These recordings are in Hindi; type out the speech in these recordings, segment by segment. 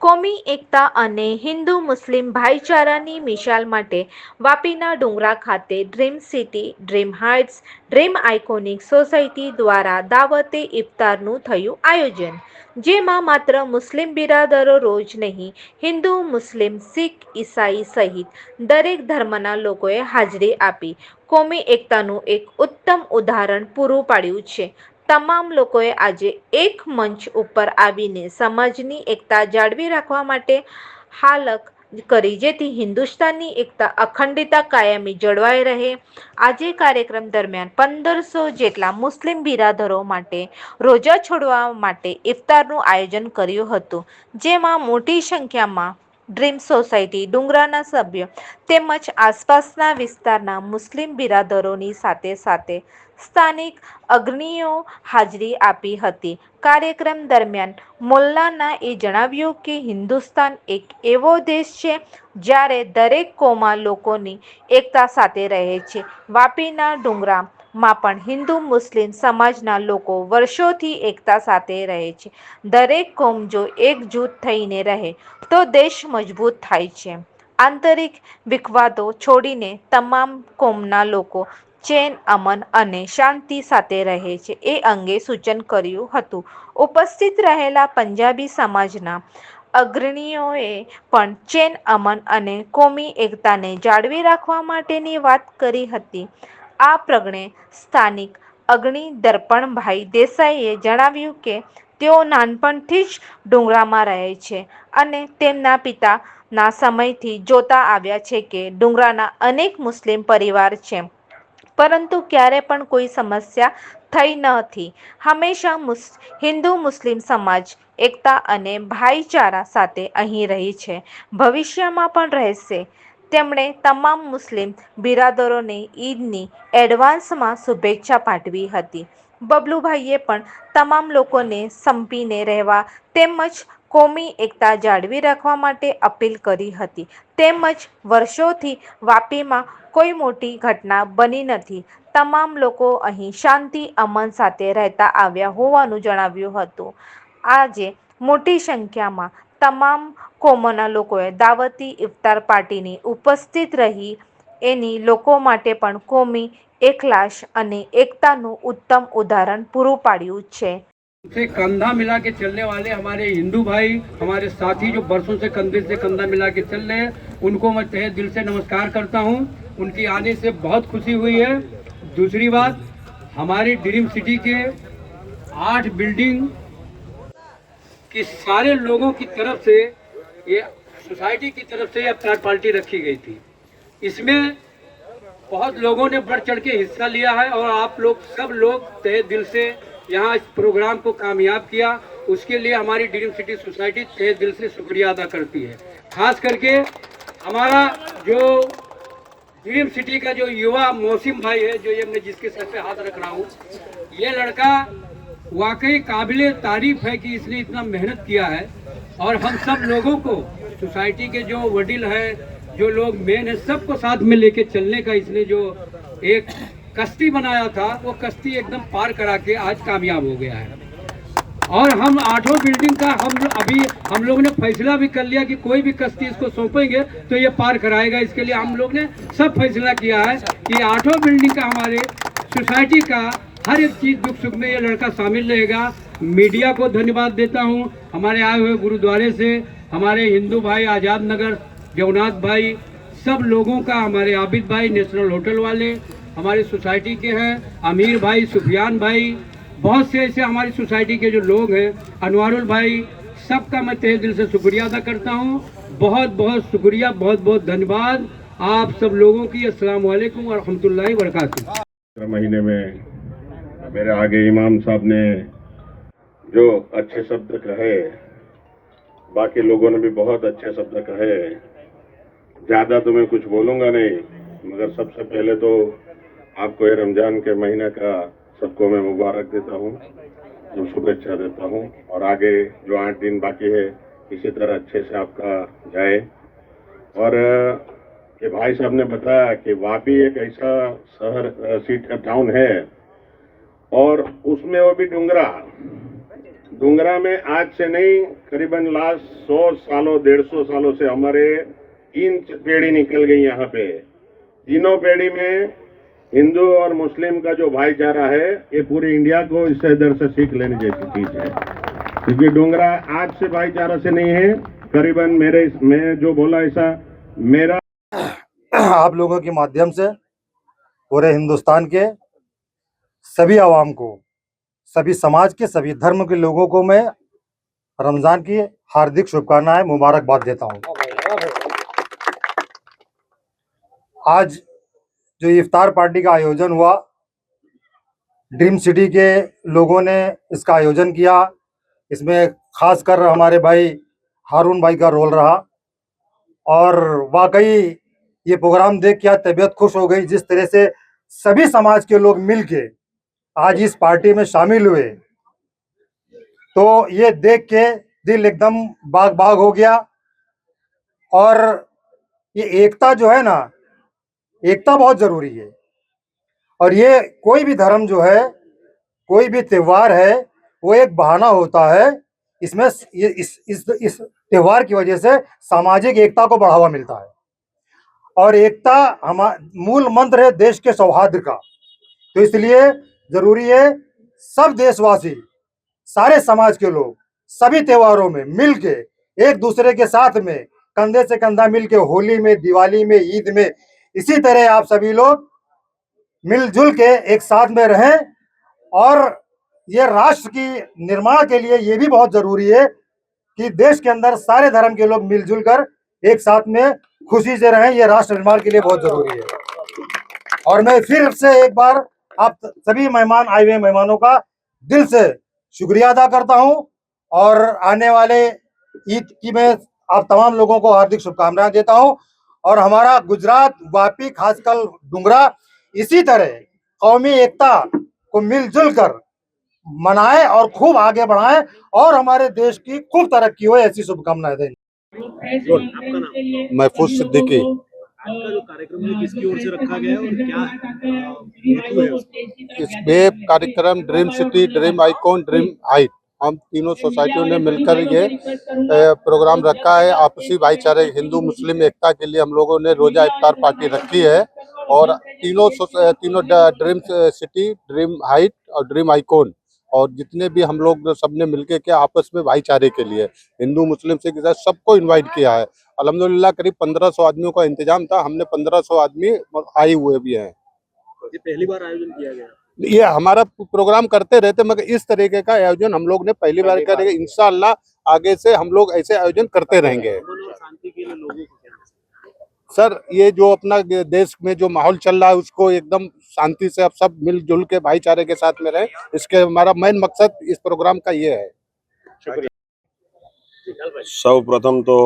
કોમી, એકતા અને હિન્દુ મુસ્લિમ ભાઈચારાની મિશાલ માટે વાપીના ડુંગરા ખાતે dream city, dream heights, dream iconic society દ્વારા દાવતે ઇફતારનું થયું આયોજન, જેમાં માત્ર મુસ્લિમ બિરાદરો રોજ નહીં, હિન્દુ, મુસ્લિમ, શીખ, ઈસાઈ સહિત દરેક ધર્મના લોકોએ હાજરી આપી. કોમી, એકતાનું એક ઉત્તમ ઉદાહરણ પૂરું પાડ્યું છે. તમામ લોકોએ આજે એક મંચ ઉપર આવીને સમાજની એકતા જાળવી રાખવા માટે હાલક કરી, જેથી હિન્દુસ્તાનની એકતા અખંડિતતા કાયમી જળવાઈ રહે. આજે કાર્યક્રમ દરમિયાન પંદરસો જેટલા મુસ્લિમ બિરાદરો માટે રોજા છોડવા માટે ઇફતારનું આયોજન કર્યું હતું, જેમાં મોટી સંખ્યામાં ડ્રીમ સોસાયટી ડુંગરાના સભ્યો, તેમજ આસપાસના વિસ્તારના મુસ્લિમ બિરાદરોની સાથે સાથે સ્થાનિક અગ્રણીઓ હાજરી આપી હતી. કાર્યક્રમ દરમિયાન મોલ્લાના એ જણાવ્યું કે હિન્દુસ્તાન એક એવો દેશ છે જ્યારે દરેક કોમાં લોકોની એકતા સાથે રહે છે. વાપીના ડુંગરામાં પણ હિન્દુ મુસ્લિમ સમાજના લોકો વર્ષોથી એકતા સાથે રહે છે. દરેક કોમ જો એકજૂથ થઈને રહે, તો દેશ મજબૂત થાય છે. આંતરિક વિખવાદો છોડીને તમામ કોમના લોકો ચેન, અમન અને શાંતિ સાથે રહે છે. એ અંગે સૂચન કર્યું હતું. ઉપસ્થિત રહેલા પંજાબી સમાજના અગ્રણીઓએ પણ ચેન, અમન અને કોમી એકતાને જાળવી રાખવા માટેની વાત કરી હતી. આ પ્રગણે સ્થાનિક અગ્નિ દર્પણભાઈ દેસાઈએ જણાવ્યું કે તેઓ નાનપણથી જ ડુંગરામાં રહે છે અને તેમના પિતાના સમયથી જોતા આવ્યા છે કે ડુંગરાના અનેક મુસ્લિમ પરિવાર છે. પરંતુ ક્યારે પણ કોઈ સમસ્યા થઈ નથી હંમેશા હિન્દુ મુસ્લિમ સમાજ, એકતા અને ભાઈચારા સાથે અહીં રહી છે. ભવિષ્યમાં પણ રહેશે. તેમણે તમામ મુસ્લિમ બિરાદરોને ઈદની એડવાન્સમાં શુભેચ્છા પાઠવી હતી. બબલુભાઈએ પણ તમામ લોકોને સંપીને રહેવા તેમજ કોમી એકતા જાળવી રાખવા માટે અપીલ કરી હતી. તેમજ વર્ષોથી વાપીમાં કોઈ મોટી ઘટના બની નથી. તમામ લોકો અહીં શાંતિ, અમન સાથે રહેતા આવ્યા હોવાનું જણાવ્યું હતું. આજે મોટી સંખ્યામાં તમામ કોમોના લોકોએ દાવતી ઇફતાર પાર્ટીની ઉપસ્થિત રહી એની લોકો માટે પણ કોમી એકલાશ અને એકતાનું ઉત્તમ ઉદાહરણ પૂરું પાડ્યું છે से कंधा मिला के चलने वाले हमारे हिंदू भाई हमारे साथी जो बरसों से कंधे से कंधा मिला के चल रहे हैं उनको मैं तहे दिल से नमस्कार करता हूं उनकी आने से बहुत खुशी हुई है दूसरी बात हमारी ड्रीम सिटी के आठ बिल्डिंग की सारे लोगों की तरफ़ से ये सोसाइटी की तरफ़ से ये अवतार पार्टी रखी गई थी। इसमें बहुत लोगों ने बढ़ चढ़ के हिस्सा लिया है और आप लोग, सब लोग तहे दिल से यहाँ इस प्रोग्राम को कामयाब किया। उसके लिए हमारी ड्रीम सिटी सोसाइटी तहे दिल से शुक्रिया अदा करती है। खास करके हमारा जो ड्रीम सिटी का जो युवा मौसिम भाई है, जो ये मैं जिसके सर पे हाथ रख रहा हूँ, ये लड़का वाकई काबिल तारीफ़ है कि इसने इतना मेहनत किया है और हम सब लोगों को, सोसाइटी के जो वडील है, जो लोग मेन है, सबको साथ में लेके चलने का इसने जो एक कश्ती बनाया था, वो कश्ती एकदम पार करा के आज कामयाब हो गया है। और हम आठों बिल्डिंग का हम अभी हम लोग ने फैसला भी कर लिया कि कोई भी कश्ती इसको सौंपेंगे तो ये पार कराएगा इसके लिए। हम लोग ने सब फैसला किया है कि आठों बिल्डिंग का हमारे सोसाइटी का हर एक चीज़ दुख सुख में ये लड़का शामिल रहेगा। मीडिया को धन्यवाद देता हूँ। हमारे आए हुए गुरुद्वारे से, हमारे हिंदू भाई, आज़ाद नगर, जगन्नाथ भाई, सब लोगों का, हमारे आबिद भाई, नेशनल होटल वाले, हमारी सोसाइटी के हैं, अमीर भाई, सुफियान भाई, बहुत से ऐसे हमारी सोसाइटी के जो लोग हैं, अनवारुल भाई, सबका मैं तहे दिल से शुक्रिया अदा करता हूँ। बहुत बहुत शुक्रिया, बहुत बहुत धन्यवाद। आप सब लोगों की अस्सलाम वालेकुम व रहमतुल्लाहि व बरकातुहू। सत्रह महीने में मेरे आगे इमाम साहब ने जो अच्छे शब्द कहे, बाकी लोगों ने भी बहुत अच्छे शब्द कहे। ज़्यादा तो मैं कुछ बोलूँगा नहीं, मगर सबसे पहले तो आपको ये रमज़ान के महीने का सबको मैं मुबारक देता हूँ, जो शुभेच्छा देता हूँ, और आगे जो आठ दिन बाकी है, इसी तरह अच्छे से आपका जाए। और ये भाई साहब ने बताया कि वापी एक ऐसा शहर सीट टाउन है और उसमें वो भी डुंगरा। डूंगरा में आज से नहीं, करीबन लास्ट सौ सालों, डेढ़ सौ सालों से हमारे तीन पीढ़ी निकल गई यहाँ पे। तीनों पीढ़ी में हिंदू और मुस्लिम का जो भाईचारा है, ये पूरी इंडिया को इससे इधर से सीख लेने जैसी चीज़ है। क्योंकि डोंगरा आज से भाईचारा से नहीं है, करीबन मेरे मैं जो बोला ऐसा, मेरा आप लोगों के माध्यम से पूरे हिंदुस्तान के सभी आवाम को, सभी समाज के, सभी धर्म के लोगों को मैं रमज़ान की हार्दिक शुभकामनाएँ, मुबारकबाद देता हूँ। आज जो इफ्तार पार्टी का आयोजन हुआ, ड्रीम सिटी के लोगों ने इसका आयोजन किया। इसमें खासकर हमारे भाई हारून भाई का रोल रहा और वाकई ये प्रोग्राम देख के तबीयत खुश हो गई, जिस तरह से सभी समाज के लोग मिलके आज इस पार्टी में शामिल हुए। तो ये देख के दिल एकदम बाग बाग हो गया। और ये एकता जो है ना, एकता बहुत ज़रूरी है। और ये कोई भी धर्म जो है, कोई भी त्योहार है, वो एक बहाना होता है। इसमें इस इस इस त्योहार की वजह से सामाजिक एकता को बढ़ावा मिलता है। और एकता हम, मूल मंत्र है देश के सौहार्द का। तो इसलिए ज़रूरी है सब देशवासी, सारे समाज के लोग, सभी त्योहारों में मिलके, एक दूसरे के साथ में, कंधे से कंधा मिलके, होली में, दिवाली में, ईद में, इसी तरह आप सभी लोग मिलजुल के एक साथ में रहें और ये राष्ट्र की निर्माण के लिए ये भी बहुत ज़रूरी है कि देश के अंदर सारे धर्म के लोग मिलजुल कर एक साथ में खुशी से रहें, ये राष्ट्र निर्माण के लिए बहुत ज़रूरी है। और मैं फिर से एक बार आप सभी मेहमान आए हुए मेहमानों का दिल से शुक्रिया अदा करता हूँ और आने वाले ईद की मैं आप तमाम लोगों को हार्दिक शुभकामनाएँ देता हूँ और हमारा गुजरात वापी खासकर डुंगरा इसी तरह कौमी एकता को मिलजुल कर मनाए और खूब आगे बढ़ाएँ और हमारे देश की खूब तरक्की हो ऐसी शुभकामनाएँ दें। महफूज सिद्दीकी। आपका जो कार्यक्रम है किसकी ओर से रखा गया है और क्या हेतु है इसमें कार्यक्रम dream city dream icon dream height हम तीनों सोसाइटियों ने मिलकर ये प्रोग्राम रखा है आपसी भाईचारे हिंदू मुस्लिम एकता के लिए हम लोगों ने रोजा इफ्तार पार्टी रखी है और तीनों तीनों ड्रीम सिटी ड्रीम हाइट और ड्रीम आइकॉन। और जितने भी हम लोग सबने मिल के आपस में भाईचारे के लिए। हिंदू मुस्लिम सिख ईसाई सबको इनवाइट किया है। अल्हम्दुलिल्लाह करीब 1500 आदमियों का इंतज़ाम था। हमने 1500 आदमी आए हुए भी हैं। ये पहली बार आयोजन किया गया? ये हमारा प्रोग्राम करते रहते मगर इस तरीके का आयोजन हम लोग ने पहली बार करेंगे। इंशाल्लाह आगे से हम लोग ऐसे आयोजन करते रहेंगे। सर ये जो अपना देश में जो माहौल चल रहा है उसको एकदम शांति से अब सब मिलजुल के भाईचारे के साथ में रहे इसके हमारा मेन मकसद इस प्रोग्राम का ये है સૌ પ્રથમ તો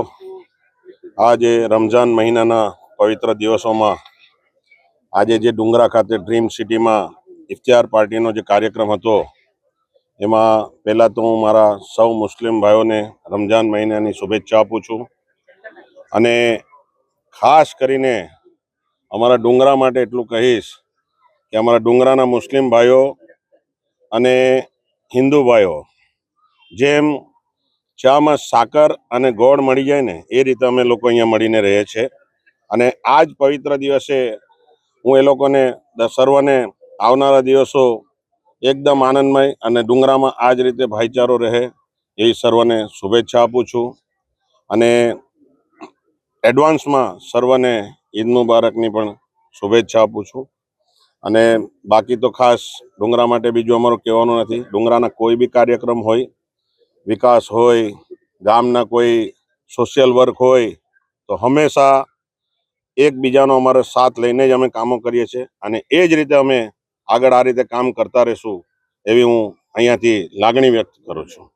આજે રમઝાન મહિનાના પવિત્ર દિવસોમાં આજે જે ડુંગરા ખાતે ડ્રીમ સિટીમાં ઇફ્તિયાર પાર્ટીનો જે કાર્યક્રમ હતો એમાં પહેલાં તો હું મારા સૌ મુસ્લિમ ભાઈઓને રમઝાન મહિનાની શુભેચ્છા આપું છું અને ખાસ કરીને અમારા ડુંગરા માટે એટલું કહીશ કે અમારા ડુંગરાના મુસ્લિમ ભાઈઓ અને હિન્દુ ભાઈઓ, જેમ ચામાં સાકર અને ગોળ મળી જાય ને, એ રીતે અમે લોકો અહીંયા મળીને રહીએ છીએ. અને આ જ પવિત્ર દિવસે હું એ લોકોને સર્વને આવનારા દિવસો એકદમ આનંદમય અને ડુંગરામાં આ જ રીતે ભાઈચારો રહે એવી સર્વને શુભેચ્છા આપું છું. અને એડવાન્સમાં સર્વને ઈદ મુબારકની પણ શુભેચ્છા આપું છું. અને બાકી તો ખાસ ડુંગરા માટે બીજું અમારું કહેવાનું નથી. ડુંગરાના કોઈ બી કાર્યક્રમ હોય, વિકાસ હોય, ગામના કોઈ સોશિયલ વર્ક હોય, તો હંમેશા એકબીજાનો અમારો સાથ લઈને જ અમે કામો કરીએ છીએ. અને એ જ રીતે અમે આગળ આ રીતે કામ કરતા રહીશું એવી હું અહીંયાથી લાગણી વ્યક્ત કરું છું.